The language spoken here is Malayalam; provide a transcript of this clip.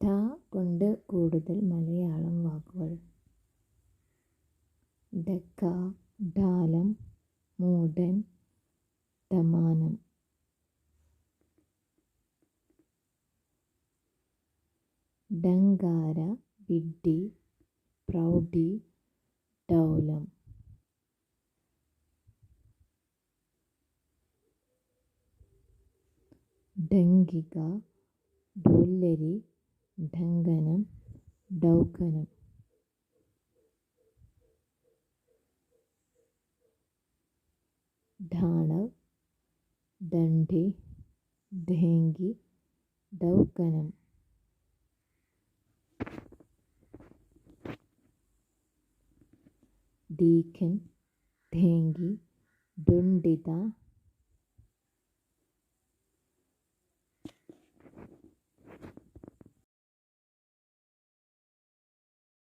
ഠ കൊണ്ട് കൂടുതൽ മലയാളം വാക്കുകൾ. ഡക്ക ഡാലം മൂടൻ തമാനം ഡങ്കാര ബിഡ്ഡി പ്രൗഢി ഡൗലം ഡങ്കിക ഡോല്ലരി డంగనం డౌకనం ఢాణవ్ దండి ఢేంగి డౌకనం డీఖన్ ఢేంగి డుండిత